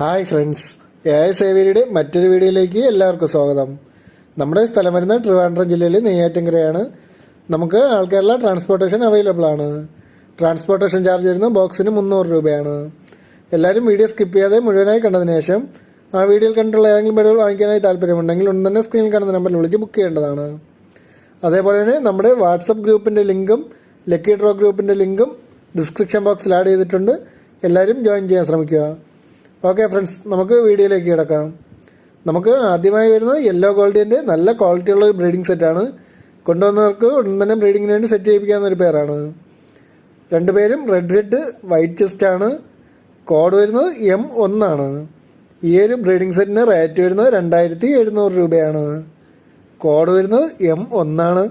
Hi friends A I സേവിയുടെ മറ്റൊരു വീഡിയോയിലേക്ക് എല്ലാവർക്കും സ്വാഗതം. നമ്മുടെ സ്ഥലം വരുന്ന ട്രിവാൻഡ്രം ജില്ലയിലെ നെയ്യാറ്റിൻകരയാണ്. നമുക്ക് ആൾ ട്രാൻസ്പോർട്ടേഷൻ അവൈലബിൾ ആണ്. ട്രാൻസ്പോർട്ടേഷൻ ചാർജ് വരുന്ന ബോക്സിന് മുന്നൂറ് രൂപയാണ്. എല്ലാവരും വീഡിയോ സ്കിപ്പ് ചെയ്യാതെ മുഴുവനായി കണ്ടതിന് ശേഷം ആ വീഡിയോയിൽ കണ്ടുള്ള ഏതെങ്കിലും ബെഡുകൾ വാങ്ങിക്കാനായി താല്പര്യമുണ്ടെങ്കിൽ ഉടൻ തന്നെ സ്ക്രീനിൽ കാണുന്ന നമ്പറിൽ വിളിച്ച് ബുക്ക് ചെയ്യേണ്ടതാണ്. അതേപോലെ തന്നെ നമ്മുടെ വാട്സപ്പ് ഗ്രൂപ്പിന്റെ ലിങ്കും ലക്കി ഡ്രോ ഗ്രൂപ്പിന്റെ ലിങ്കും ഡിസ്ക്രിപ്ഷൻ ബോക്സിൽ ആഡ് ചെയ്തിട്ടുണ്ട്. എല്ലാവരും ജോയിൻ ചെയ്യാൻ ശ്രമിക്കുക. ഓക്കെ ഫ്രണ്ട്സ് നമുക്ക് വീഡിയോയിലേക്ക് കിടക്കാം. നമുക്ക് ആദ്യമായി വരുന്നത് യെല്ലോ ഗോൾഡിന്റെ നല്ല ക്വാളിറ്റിയുള്ള ഒരു ബ്രീഡിംഗ് സെറ്റാണ് കൊണ്ടുവന്നവർക്ക് ഉടൻ തന്നെ ബ്രീഡിങ്ങിന് വേണ്ടി സെറ്റ് ചെയ്യിപ്പിക്കാവുന്ന ഒരു പേരാണ്. രണ്ടുപേരും റെഡ് ഹെഡ് വൈറ്റ് ചെസ്റ്റ് ആണ്. കോഡ് വരുന്നത് എം ഒന്നാണ് ഈ ഒരു ബ്രീഡിംഗ് സെറ്റിന് റേറ്റ് വരുന്നത് രണ്ടായിരത്തി എഴുന്നൂറ് രൂപയാണ്. കോഡ് വരുന്നത് എം ഒന്നാണ്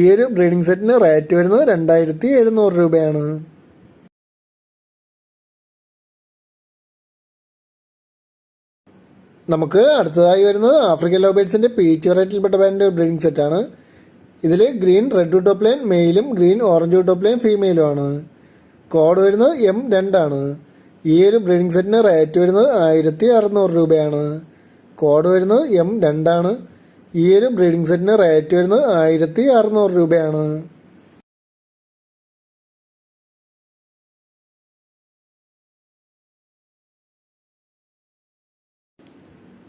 ഈ ഒരു ബ്രീഡിംഗ് സെറ്റിന് റേറ്റ് വരുന്നത് രണ്ടായിരത്തി എഴുന്നൂറ് രൂപയാണ്. നമുക്ക് അടുത്തതായി വരുന്നത് ആഫ്രിക്കൻ ലോബേഡ്സിന്റെ പീച്ച് വെറൈറ്റിയിൽപ്പെട്ട ബാൻഡ് ബ്രീഡിംഗ് സെറ്റാണ് ഇതിൽ ഗ്രീൻ റെഡ് ടോപ്പ് ലൈൻ മെയിലും ഗ്രീൻ ഓറഞ്ച് ടോപ്പ് ലൈൻ ഫീമെയിലും ആണ്. കോഡ് വരുന്നത് എം രണ്ടാണ് ഈ ഒരു ബ്രീഡിംഗ് സെറ്റിന് റേറ്റ് വരുന്നത് ആയിരത്തി അറുന്നൂറ് രൂപയാണ്. കോഡ് വരുന്നത് എം രണ്ടാണ് ഈ ഒരു ബ്രീഡിംഗ് സെറ്റിന് റേറ്റ് വരുന്നത് ആയിരത്തി അറുന്നൂറ് രൂപയാണ്.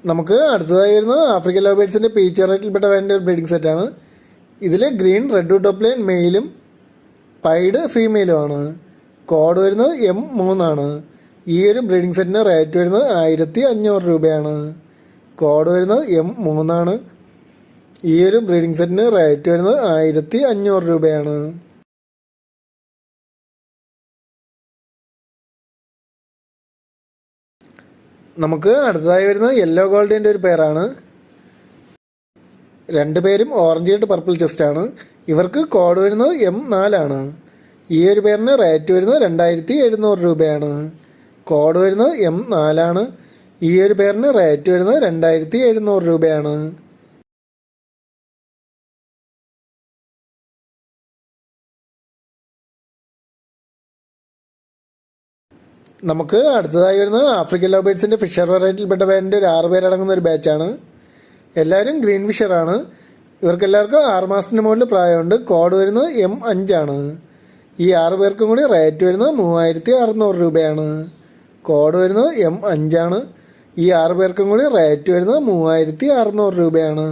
നമുക്ക് അടുത്തതായി വരുന്നത് ആഫ്രിക്കൻ ലവ് ബേഡ്സിന്റെ വെറൈറ്റിയിൽപ്പെട്ട വേണ്ട ഒരു ബ്രീഡിംഗ് സെറ്റാണ് ഇതിൽ ഗ്രീൻ റെഡ് ടോപ്പ് ലൈൻ മെയിലും പൈഡ് ഫീമെയിലും ആണ്. കോഡ് വരുന്നത് എം മൂന്നാണ് ഈ ഒരു ബ്രീഡിംഗ് സെറ്റിന് റേറ്റ് വരുന്നത് ആയിരത്തി അഞ്ഞൂറ് രൂപയാണ്. കോഡ് വരുന്നത് എം മൂന്നാണ്. ഈ ഒരു ബ്രീഡിംഗ് സെറ്റിന് റേറ്റ് വരുന്നത് ആയിരത്തി അഞ്ഞൂറ് രൂപയാണ്. നമുക്ക് അടുത്തതായി വരുന്നത് യെല്ലോ ഗോൾഡിന്റെ ഒരു പേരാണ് രണ്ടുപേരും ഓറഞ്ച് ആയിട്ട് പർപ്പിൾ ചെസ്റ്റ് ആണ്. ഇവർക്ക് കോഡ് വരുന്നത് എം നാലാണ് ഈ ഒരു പേരിന് റേറ്റ് വരുന്നത് രണ്ടായിരത്തി എഴുന്നൂറ് രൂപയാണ്. കോഡ് വരുന്നത് എം നാലാണ് ഈ ഒരു പേരിന് റേറ്റ് വരുന്നത് രണ്ടായിരത്തി എഴുന്നൂറ് രൂപയാണ്. നമുക്ക് അടുത്തതായി വരുന്നത് ആഫ്രിക്കൻ ലോബേഡ്സിന്റെ ഫിഷർ വെറൈറ്റിയിൽപ്പെട്ട ബാൻഡിന്റെ ഒരു ആറ് പേരടങ്ങുന്ന ഒരു ബാച്ചാണ് എല്ലാവരും ഗ്രീൻ ഫിഷറാണ് ഇവർക്കെല്ലാവർക്കും ആറ് മാസത്തിന് മുകളിൽ പ്രായമുണ്ട്. കോഡ് വരുന്നത് എം അഞ്ചാണ് ഈ ആറ് പേർക്കും കൂടി റേറ്റ് വരുന്നത് മൂവായിരത്തി അറുന്നൂറ് രൂപയാണ്. കോഡ് വരുന്നത് എം അഞ്ചാണ് ഈ ആറ് പേർക്കും കൂടി റേറ്റ് വരുന്നത് മൂവായിരത്തി അറുന്നൂറ് രൂപയാണ്.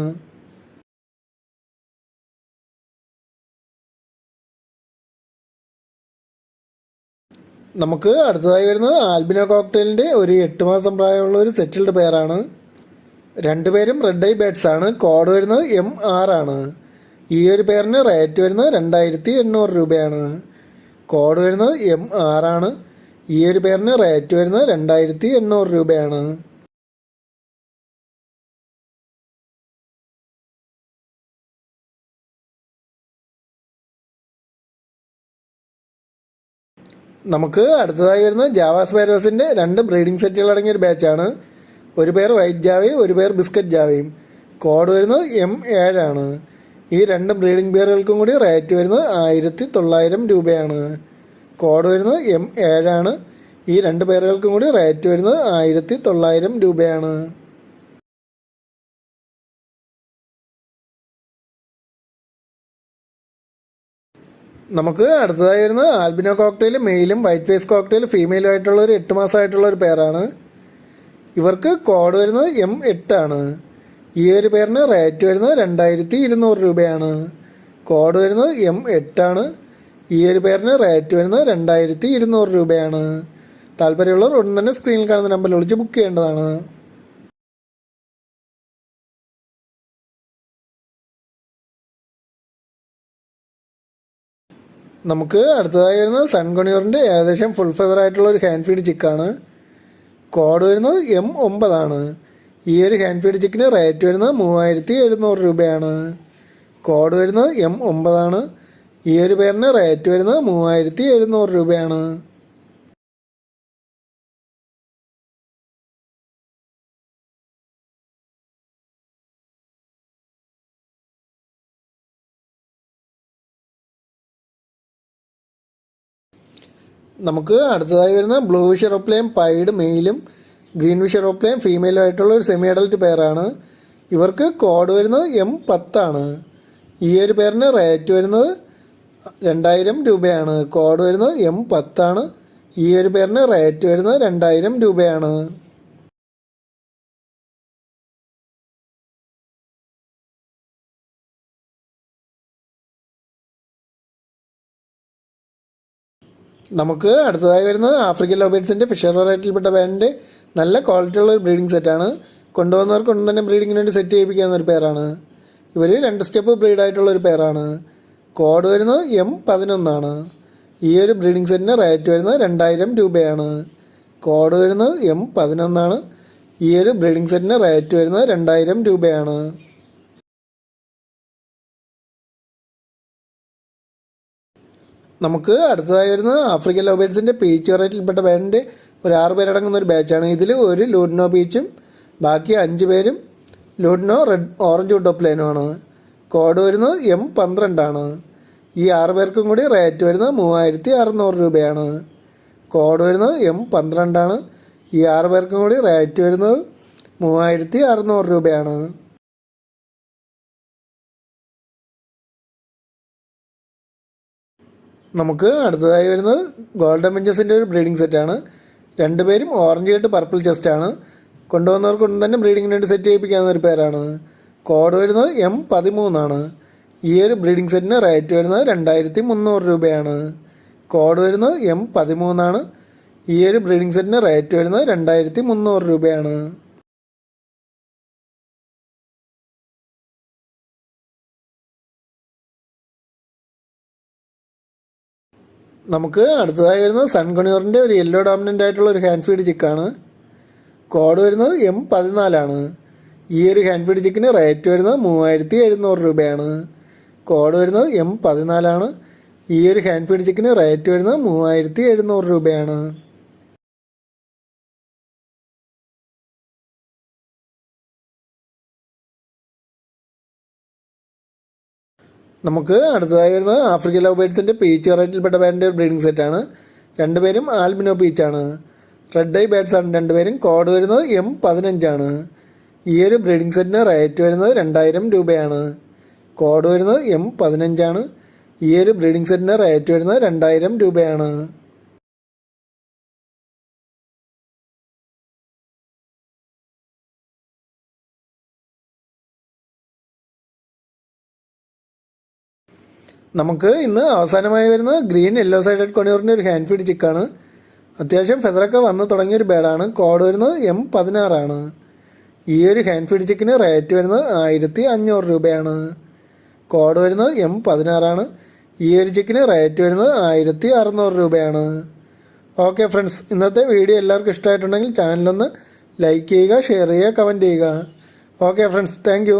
നമുക്ക് അടുത്തതായി വരുന്നത് ആൽബിനോ കോക്ടെയിലിന്റെ ഒരു എട്ട് മാസം പ്രായമുള്ള ഒരു സെറ്റിൽഡ് പേരാണ് രണ്ടുപേരും റെഡ് ഐ ബേഡ്സ് ആണ്. കോഡ് വരുന്നത് എം ആർ ആണ്. ഈ ഒരു പേരിന് റേറ്റ് വരുന്നത് രണ്ടായിരത്തി എണ്ണൂറ് രൂപയാണ്. കോഡ് വരുന്നത് എം ആർ ആണ്. ഈ ഒരു പേരിന് റേറ്റ് വരുന്നത് രണ്ടായിരത്തി എണ്ണൂറ് രൂപയാണ്. നമുക്ക് അടുത്തതായി വരുന്ന ജാവാസ് സ്പാരോസിന്റെ രണ്ട് ബ്രീഡിംഗ് സെറ്റുകൾ അടങ്ങിയ ഒരു ബാച്ചാണ് ഒരു പേർ വൈറ്റ് ജാവയും ഒരു പേർ ബിസ്ക്കറ്റ് ജാവയും കോഡ് വരുന്നത് എം ഏഴാണ് ഈ രണ്ട് ബ്രീഡിംഗ് പേറുകൾക്കും കൂടി റേറ്റ് വരുന്നത് ആയിരത്തി തൊള്ളായിരം രൂപയാണ്. കോഡ് വരുന്നത് എം ഏഴാണ് ഈ രണ്ട് പേറുകൾക്കും കൂടി റേറ്റ് വരുന്നത് ആയിരത്തി തൊള്ളായിരം രൂപയാണ്. നമുക്ക് അടുത്തതായി വരുന്നത് ആൽബിനോ കോക്ടെയിൽ മെയിലും വൈറ്റ് ഫേസ് കോക്ടെയിൽ ഫീമെയിലും ആയിട്ടുള്ള ഒരു എട്ട് മാസമായിട്ടുള്ള ഒരു പേരാണ്. ഇവർക്ക് കോഡ് വരുന്നത് എം എട്ടാണ് ഈ ഒരു പേരിന് റേറ്റ് വരുന്നത് രണ്ടായിരത്തി ഇരുന്നൂറ് രൂപയാണ്. കോഡ് വരുന്നത് എം എട്ടാണ് ഈ ഒരു പേരിന് റേറ്റ് വരുന്നത് രണ്ടായിരത്തി ഇരുന്നൂറ് രൂപയാണ്. താല്പര്യമുള്ളവർ ഉടൻ തന്നെ സ്ക്രീനിൽ കാണുന്ന നമ്പറിൽ വിളിച്ച് ബുക്ക് ചെയ്യേണ്ടതാണ്. നമുക്ക് അടുത്തതായി വരുന്നത് സൺകൊണിയോറിന്റെ ഏകദേശം ഫുൾ ഫെദർ ആയിട്ടുള്ള ഒരു ഹാൻഡ് ഫീഡ് ചിക്കാണ് കോഡ് വരുന്നത് എം ഒമ്പതാണ് ഈ ഒരു ഹാൻഡ് ഫീഡ് ചിക്കിന് റേറ്റ് വരുന്നത് മൂവായിരത്തി എഴുന്നൂറ് രൂപയാണ്. കോഡ് വരുന്നത് എം ഒമ്പതാണ് ഈ ഒരു പേരിന് റേറ്റ് വരുന്നത് മൂവായിരത്തി എഴുന്നൂറ് രൂപയാണ്. നമുക്ക് അടുത്തതായി വരുന്ന ബ്ലൂ വിഷ് എറോപ്ലെയിൻ പൈഡ് മെയിലും ഗ്രീൻ വിഷ് എറോപ്ലെയിൻ ഫീമെയിലും ആയിട്ടുള്ള ഒരു സെമി അഡൽറ്റ് പെയറാണ് ഇവർക്ക് കോഡ് വരുന്നത് എം പത്താണ് ഈ ഒരു പേരിന് റേറ്റ് വരുന്നത് രണ്ടായിരം രൂപയാണ്. കോഡ് വരുന്നത് എം പത്താണ് ഈ ഒരു പേരിന് റേറ്റ് വരുന്നത് രണ്ടായിരം രൂപയാണ്. നമുക്ക് അടുത്തതായി വരുന്നത് ആഫ്രിക്കൻ ലോബേറ്റ്സിന്റെ ഫിഷർ വെറൈറ്റിയിൽപ്പെട്ട ബാൻഡ് നല്ല ക്വാളിറ്റി ഉള്ള ഒരു ബ്രീഡിംഗ് സെറ്റാണ് കൊണ്ടുവന്നവർക്ക് കൊണ്ട് തന്നെ ബ്രീഡിങ്ങിന് വേണ്ടി സെറ്റ് ചെയ്യിപ്പിക്കാവുന്ന ഒരു പേരാണ് ഇവർ രണ്ട് സ്റ്റെപ്പ് ബ്രീഡായിട്ടുള്ള ഒരു പേരാണ് കോഡ് വരുന്നത് എം പതിനൊന്നാണ്. ഈ ഒരു ബ്രീഡിംഗ് സെറ്റിന് റേറ്റ് വരുന്നത് രണ്ടായിരം രൂപയാണ്. കോഡ് വരുന്നത് എം പതിനൊന്നാണ്. ഈ ഒരു ബ്രീഡിംഗ് സെറ്റിന് റേറ്റ് വരുന്നത് രണ്ടായിരം രൂപയാണ്. നമുക്ക് അടുത്തതായി വരുന്നത് ആഫ്രിക്കൻ ലോബേറ്റ്സിന്റെ പീച്ച് വെറൈറ്റിയിൽപ്പെട്ട ബാൻഡ് ഒരു ആറ് പേരടങ്ങുന്ന ഒരു ബാച്ചാണ് ഇതിൽ ഒരു ലൂഡിനോ പീച്ചും ബാക്കി അഞ്ച് പേരും ലൂഡിനോ റെഡ് ഓറഞ്ച് ഉഡോപ്ലൈനുമാണ് കോഡ് വരുന്നത് എം പന്ത്രണ്ടാണ് ഈ ആറ് പേർക്കും കൂടി റേറ്റ് വരുന്നത് മൂവായിരത്തി അറുന്നൂറ് രൂപയാണ്. കോഡ് വരുന്നത് എം പന്ത്രണ്ടാണ് ഈ ആറ് പേർക്കും കൂടി റേറ്റ് വരുന്നത് മൂവായിരത്തി അറുന്നൂറ് രൂപയാണ്. നമുക്ക് അടുത്തതായി വരുന്നത് ഗോൾഡൻ ബെഞ്ചസിന്റെ ഒരു ബ്രീഡിംഗ് സെറ്റാണ് രണ്ടുപേരും ഓറഞ്ച് ആയിട്ട് പർപ്പിൾ ചെസ്റ്റാണ് കൊണ്ടുവന്നവർക്കൊന്നും തന്നെ ബ്രീഡിങ്ങിന് വേണ്ടി സെറ്റ് ചെയ്യിപ്പിക്കാവുന്ന ഒരു പേരാണ്. കോഡ് വരുന്നത് എം പതിമൂന്നാണ് ഈ ഒരു ബ്രീഡിംഗ് സെറ്റിന് റേറ്റ് വരുന്നത് രണ്ടായിരത്തി മുന്നൂറ് രൂപയാണ്. കോഡ് വരുന്നത് എം പതിമൂന്നാണ് ഈ ഒരു ബ്രീഡിംഗ് സെറ്റിന് റേറ്റ് വരുന്നത് രണ്ടായിരത്തി മുന്നൂറ് രൂപയാണ്. നമുക്ക് അടുത്തതായി വരുന്നത് സൺകണിയോറിന്റെ ഒരു യെല്ലോ ഡോമിനന്റ് ആയിട്ടുള്ള ഒരു ഹാൻഡ് ഫീഡ് ചിക്കാണ് കോഡ് വരുന്നത് എം പതിനാലാണ് ഈ ഒരു ഹാൻഡ് ഫീഡ് ചിക്കിന് റേറ്റ് വരുന്നത് മൂവായിരത്തി എഴുന്നൂറ് രൂപയാണ്. കോഡ് വരുന്നത് എം പതിനാലാണ് ഈ ഒരു ഹാൻഡ് ഫീഡ് ചിക്കിന് റേറ്റ് വരുന്നത് മൂവായിരത്തി എഴുന്നൂറ് രൂപയാണ്. നമുക്ക് അടുത്തതായി വരുന്നത് ആഫ്രിക്കൻ ലവ് ബേഡ്സിന്റെ പീച്ച് വെറൈറ്റിയിൽപ്പെട്ട ബാൻഡ് ബ്രീഡിംഗ് സെറ്റാണ് രണ്ടുപേരും ആൽബിനോ പീച്ചാണ് റെഡ് ഐ ബേഡ്സ് ആണ് രണ്ടുപേരും കോഡ് വരുന്നത് എം പതിനഞ്ചാണ് ഈ ഒരു ബ്രീഡിംഗ് സെറ്റിന് റേറ്റ് വരുന്നത് രണ്ടായിരം രൂപയാണ്. കോഡ് വരുന്നത് എം പതിനഞ്ചാണ് ഈ ഒരു ബ്രീഡിംഗ് സെറ്റിന് റേറ്റ് വരുന്നത് രണ്ടായിരം രൂപയാണ്. നമുക്ക് ഇന്ന് അവസാനമായി വരുന്നത് ഗ്രീൻ യെല്ലോ സൈഡഡ് കൊണിയൂറിന്റെ ഒരു ഹാൻഡ് ഫീഡ് ചിക്കാണ് അത്യാവശ്യം ഫെദറൊക്കെ വന്ന് തുടങ്ങിയ ഒരു ബേഡാണ് കോഡ് വരുന്നത് എം പതിനാറാണ് ഈ ഒരു ഹാൻഡ് ഫീഡ് ചിക്കിന് റേറ്റ് വരുന്നത് ആയിരത്തി അഞ്ഞൂറ് രൂപയാണ്. കോഡ് വരുന്നത് എം പതിനാറാണ് ഈ ഒരു ചിക്കിന് റേറ്റ് വരുന്നത് ആയിരത്തി അറുന്നൂറ് രൂപയാണ്. ഓക്കെ ഫ്രണ്ട്സ് ഇന്നത്തെ വീഡിയോ എല്ലാവർക്കും ഇഷ്ടമായിട്ടുണ്ടെങ്കിൽ ചാനലൊന്ന് ലൈക്ക് ചെയ്യുക ഷെയർ ചെയ്യുക കമന്റ് ചെയ്യുക. Okay friends thank